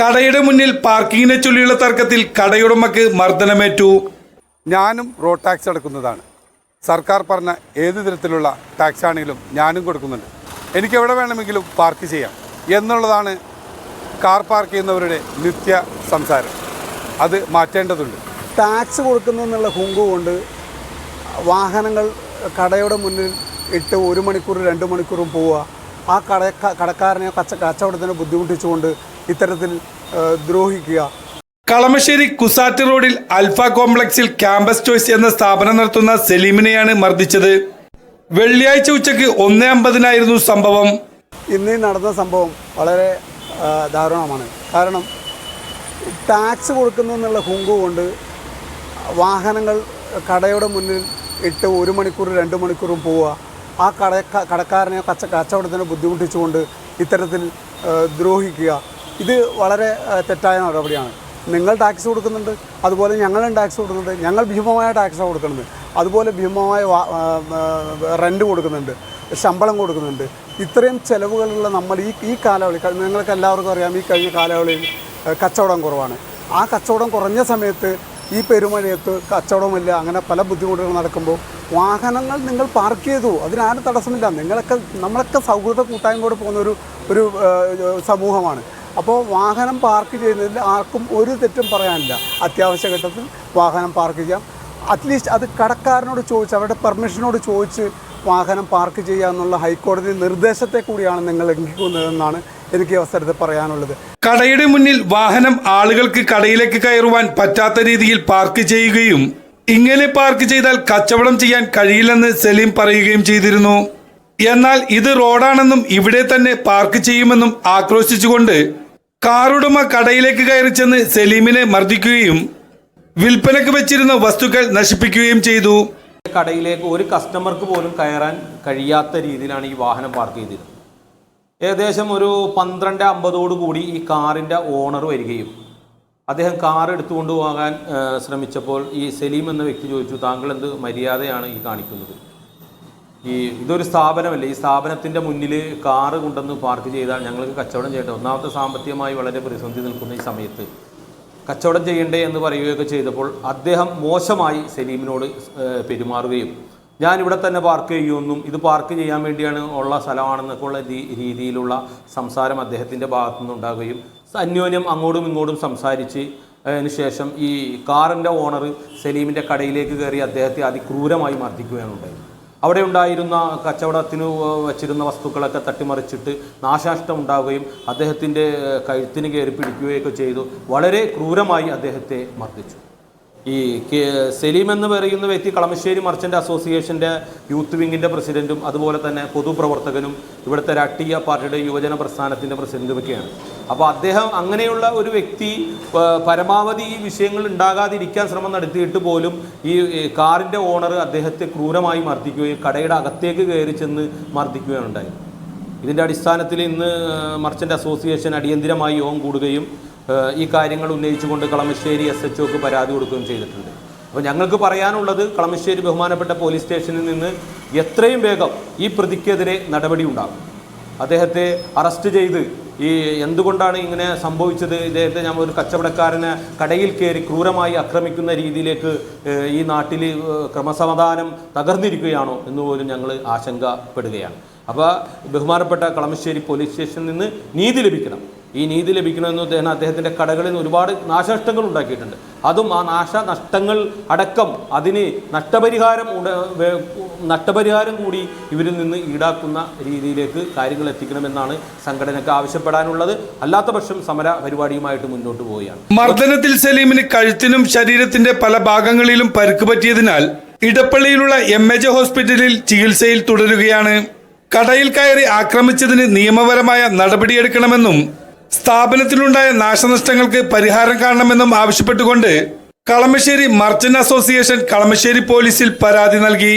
കടയുടെ മുന്നിൽ പാർക്കിങ്ങിനെ ചൊല്ലിയുള്ള തർക്കത്തിൽ കടയുടമക്ക് മർദ്ദനമേറ്റു. ഞാനും റോഡ് ടാക്സ് അടക്കുന്നതാണ്. സർക്കാർ പറഞ്ഞ ഏത് തരത്തിലുള്ള ടാക്സ് ആണെങ്കിലും ഞാനും കൊടുക്കുന്നുണ്ട്. എനിക്ക് എവിടെ വേണമെങ്കിലും പാർക്ക് ചെയ്യാം എന്നുള്ളതാണ് കാർ പാർക്ക് ചെയ്യുന്നവരുടെ നിത്യ സംസാരം. അത് മാറ്റേണ്ടതുണ്ട്. ടാക്സ് കൊടുക്കുന്നു എന്നുള്ള ഹുങ്കു കൊണ്ട് വാഹനങ്ങൾ കടയുടെ മുന്നിൽ ഇട്ട് ഒരു മണിക്കൂർ രണ്ട് മണിക്കൂറും പോവുക. ആ കട കടക്കാരനെ കച്ച കച്ചവടത്തിനെ ബുദ്ധിമുട്ടിച്ചുകൊണ്ട് ഇത്തരത്തിൽ ദ്രോഹിക്കുക. കളമശ്ശേരി കുസാറ്റ് റോഡിൽ അൽഫ കോംപ്ലക്സിൽ ക്യാമ്പസ് ചോയ്സ് എന്ന സ്ഥാപനം നടത്തുന്ന സലീമിനെയാണ് മർദ്ദിച്ചത്. വെള്ളിയാഴ്ച ഉച്ചയ്ക്ക് ഒന്നേ അമ്പതിനായിരുന്നു സംഭവം. ഇന്ന് നടന്ന സംഭവം വളരെ ദാരുണമാണ്. കാരണം ടാക്സ് കൊടുക്കുന്നു എന്നുള്ള ഹുങ്കു കൊണ്ട് വാഹനങ്ങൾ കടയുടെ മുന്നിൽ ഇട്ട് ഒരു മണിക്കൂർ രണ്ട് മണിക്കൂറും പോവുക. ആ കട കടക്കാരനെ കച്ച കച്ചവടത്തിനെ ബുദ്ധിമുട്ടിച്ചുകൊണ്ട് ഇത്തരത്തിൽ ദ്രോഹിക്കുക. ഇത് വളരെ തെറ്റായ നടപടിയാണ്. നിങ്ങൾ ടാക്സ് കൊടുക്കുന്നുണ്ട് അതുപോലെ ഞങ്ങളും ടാക്സ് കൊടുക്കുന്നുണ്ട് ഞങ്ങൾ ഭീമമായ ടാക്സാണ് കൊടുക്കുന്നത്. അതുപോലെ ഭീമമായ റെന്റ് കൊടുക്കുന്നുണ്ട് ശമ്പളം കൊടുക്കുന്നുണ്ട്. ഇത്രയും ചിലവുകളുള്ള നമ്മൾ ഈ ഈ കാലാവളി നിങ്ങൾക്ക് എല്ലാവർക്കും അറിയാം ഈ കഴിഞ്ഞ കാലാവളിയിൽ കച്ചവടം കുറവാണ്. ആ കച്ചവടം കുറഞ്ഞ സമയത്ത് ഈ പെരുമഴയത്ത് കച്ചവടമില്ല അങ്ങനെ പല ബുദ്ധിമുട്ടുകൾ നടക്കുമ്പോൾ വാഹനങ്ങൾ നിങ്ങൾ പാർക്ക് ചെയ്തു അതിനാരും തടസ്സമില്ല. നിങ്ങളൊക്കെ നമ്മളൊക്കെ സൗഹൃദ കൂട്ടായ്മയോട് പോകുന്ന ഒരു ഒരു സമൂഹമാണ്. അപ്പോൾ വാഹനം പാർക്ക് ചെയ്യുന്നതിൽ ആർക്കും ഒരു തെറ്റും പറയാനില്ല. അത്യാവശ്യ ഘട്ടത്തിൽ വാഹനം പാർക്ക് ചെയ്യാം. അറ്റ്ലീസ്റ്റ് അത് കടക്കാരനോട് ചോദിച്ച് അവരുടെ പെർമിഷനോട് ചോദിച്ച് വാഹനം പാർക്ക് ചെയ്യുക എന്നുള്ള ഹൈക്കോടതി നിർദ്ദേശത്തെ കൂടിയാണ് നിങ്ങൾ ലംഘിക്കുന്നതെന്നാണ് എനിക്ക് അവസരത്തിൽ പറയാനുള്ളത്. കടയുടെ മുന്നിൽ വാഹനം ആളുകൾക്ക് കടയിലേക്ക് കയറുവാൻ പറ്റാത്ത രീതിയിൽ പാർക്ക് ചെയ്യുകയും ഇങ്ങനെ പാർക്ക് ചെയ്താൽ കച്ചവടം ചെയ്യാൻ കഴിയില്ലെന്ന് സലീം പറയുകയും ചെയ്തിരുന്നു. എന്നാൽ ഇത് റോഡാണെന്നും ഇവിടെ തന്നെ പാർക്ക് ചെയ്യുമെന്നും ആക്രോശിച്ചുകൊണ്ട് കാറുടമ കടയിലേക്ക് കയറി ചെന്ന് സലീമിനെ മർദ്ദിക്കുകയും വിൽപ്പനക്ക് വെച്ചിരുന്ന വസ്തുക്കൾ നശിപ്പിക്കുകയും ചെയ്തു. കടയിലേക്ക് ഒരു കസ്റ്റമർക്ക് പോലും കയറാൻ കഴിയാത്ത രീതിയിലാണ് ഈ വാഹനം പാർക്ക് ചെയ്തിരുന്നത് ഏകദേശം ഒരു പന്ത്രണ്ട് അമ്പതോടു കൂടി ഈ കാറിന്റെ ഓണർ വരികയും അദ്ദേഹം കാർ എടുത്തുകൊണ്ട് പോകാൻ ശ്രമിച്ചപ്പോൾ ഈ സലീം എന്ന വ്യക്തി ചോദിച്ചു താങ്കൾ എന്ത് മര്യാദയാണ് ഈ കാണിക്കുന്നത്? ഈ ഇതൊരു സ്ഥാപനമല്ലേ? ഈ സ്ഥാപനത്തിന്റെ മുന്നിൽ കാറ് കൊണ്ടുവന്ന് പാർക്ക് ചെയ്താൽ ഞങ്ങൾക്ക് കച്ചവടം ചെയ്യേണ്ട ഒന്നാമത്തെ സാമ്പത്തികമായി വളരെ പ്രതിസന്ധി നിൽക്കുന്ന ഈ സമയത്ത് കച്ചവടം ചെയ്യണ്ടേ എന്ന് പറയുകയൊക്കെ ചെയ്തപ്പോൾ അദ്ദേഹം മോശമായി സലീമിനോട് പെരുമാറുകയും ഞാൻ ഇവിടെ തന്നെ പാർക്ക് ചെയ്യുമെന്നും ഇത് പാർക്ക് ചെയ്യാൻ വേണ്ടിയാണ് ഉള്ള സ്ഥലമാണെന്നൊക്കെ ഉള്ള രീതിയിലുള്ള സംസാരം അദ്ദേഹത്തിന്റെ ഭാഗത്തു നിന്നുണ്ടാകുകയും അന്യോന്യം അങ്ങോട്ടും ഇങ്ങോട്ടും സംസാരിച്ച് അതിന് ശേഷം ഈ കാറിന്റെ ഓണർ സലീമിന്റെ കടയിലേക്ക് കയറി അദ്ദേഹത്തെ അതിക്രൂരമായി മർദ്ദിക്കുകയാണ് ഉണ്ടായത് അവിടെ ഉണ്ടായിരുന്ന കച്ചവടത്തിന് വച്ചിരുന്ന വസ്തുക്കളൊക്കെ തട്ടിമറിച്ചിട്ട് നാശനഷ്ടം ഉണ്ടാവുകയും അദ്ദേഹത്തിന്റെ കഴുത്തിന് കയറി പിടിക്കുകയൊക്കെ ചെയ്തു. വളരെ ക്രൂരമായി അദ്ദേഹത്തെ മർദ്ദിച്ചു. ഈ സലീം എന്ന് പറയുന്ന വ്യക്തി കളമശ്ശേരി മർച്ചന്റ് അസോസിയേഷന്റെ യൂത്ത് വിങ്ങിന്റെ പ്രസിഡന്റും അതുപോലെ തന്നെ പൊതുപ്രവർത്തകനും ഇവിടുത്തെ രാഷ്ട്രീയ പാർട്ടിയുടെ യുവജന പ്രസ്ഥാനത്തിന്റെ പ്രസിഡന്റുമൊക്കെയാണ് അപ്പോൾ അദ്ദേഹം അങ്ങനെയുള്ള ഒരു വ്യക്തി പരമാവധി ഈ വിഷയങ്ങൾ ഉണ്ടാകാതിരിക്കാൻ ശ്രമം നടത്തിയിട്ട് പോലും ഈ കാറിന്റെ ഓണർ അദ്ദേഹത്തെ ക്രൂരമായി മർദ്ദിക്കുകയും കടയുടെ അകത്തേക്ക് കയറി ചെന്ന് മർദ്ദിക്കുകയാണ് ഉണ്ടായത്. ഇതിന്റെ അടിസ്ഥാനത്തിൽ ഇന്ന് മർച്ചന്റ് അസോസിയേഷൻ അടിയന്തിരമായി യോഗം കൂടുകയും ഈ കാര്യങ്ങൾ ഉന്നയിച്ചുകൊണ്ട് കളമശ്ശേരി എസ് എച്ച് ഒക്ക് പരാതി കൊടുക്കുകയും ചെയ്തിട്ടുണ്ട്. അപ്പോൾ ഞങ്ങൾക്ക് പറയാനുള്ളത് കളമശ്ശേരി ബഹുമാനപ്പെട്ട പോലീസ് സ്റ്റേഷനിൽ നിന്ന് എത്രയും വേഗം ഈ പ്രതിക്കെതിരെ നടപടി ഉണ്ടാകും. അദ്ദേഹത്തെ അറസ്റ്റ് ചെയ്ത് ഈ എന്തുകൊണ്ടാണ് ഇങ്ങനെ സംഭവിച്ചത്? ഇദ്ദേഹത്തെ ഞാൻ ഒരു കച്ചവടക്കാരനെ കടയിൽ കയറി ക്രൂരമായി ആക്രമിക്കുന്ന രീതിയിലേക്ക് ഈ നാട്ടിൽ ക്രമസമാധാനം തകർന്നിരിക്കുകയാണോ എന്ന് പോലും ഞങ്ങൾ ആശങ്കപ്പെടുകയാണ്. അപ്പോൾ ബഹുമാനപ്പെട്ട കളമശ്ശേരി പോലീസ് സ്റ്റേഷനിൽ നിന്ന് നീതി ലഭിക്കണം. ഈ നീതി ലഭിക്കണമെന്ന് അദ്ദേഹം അദ്ദേഹത്തിന്റെ കടകളിൽ നിന്ന് ഒരുപാട് നാശനഷ്ടങ്ങൾ ഉണ്ടാക്കിയിട്ടുണ്ട്. അതും ആ നാശനഷ്ടങ്ങൾ അടക്കം അതിന് നഷ്ടപരിഹാരം നഷ്ടപരിഹാരം കൂടി ഇവരിൽ നിന്ന് ഈടാക്കുന്ന രീതിയിലേക്ക് കാര്യങ്ങൾ എത്തിക്കണമെന്നാണ് സംഘടനയ്ക്ക് ആവശ്യപ്പെടാനുള്ളത്. അല്ലാത്ത പക്ഷം സമര പരിപാടിയുമായിട്ട് മുന്നോട്ട് പോവുകയാണ്. മർദ്ദനത്തിൽ സലീമിന് കഴുത്തിനും ശരീരത്തിന്റെ പല ഭാഗങ്ങളിലും പരുക്ക് പറ്റിയതിനാൽ ഇടപ്പള്ളിയിലുള്ള എം എ ഹോസ്പിറ്റലിൽ ചികിത്സയിൽ തുടരുകയാണ്. കടയിൽ കയറി ആക്രമിച്ചതിന് നിയമപരമായ നടപടിയെടുക്കണമെന്നും സ്ഥാപനത്തിലുണ്ടായ നാശനഷ്ടങ്ങൾക്ക് പരിഹാരം കാണണമെന്നും ആവശ്യപ്പെട്ടുകൊണ്ട് കളമശ്ശേരി മർച്ചന്റ് അസോസിയേഷൻ കളമശ്ശേരി പോലീസിൽ പരാതി നൽകി.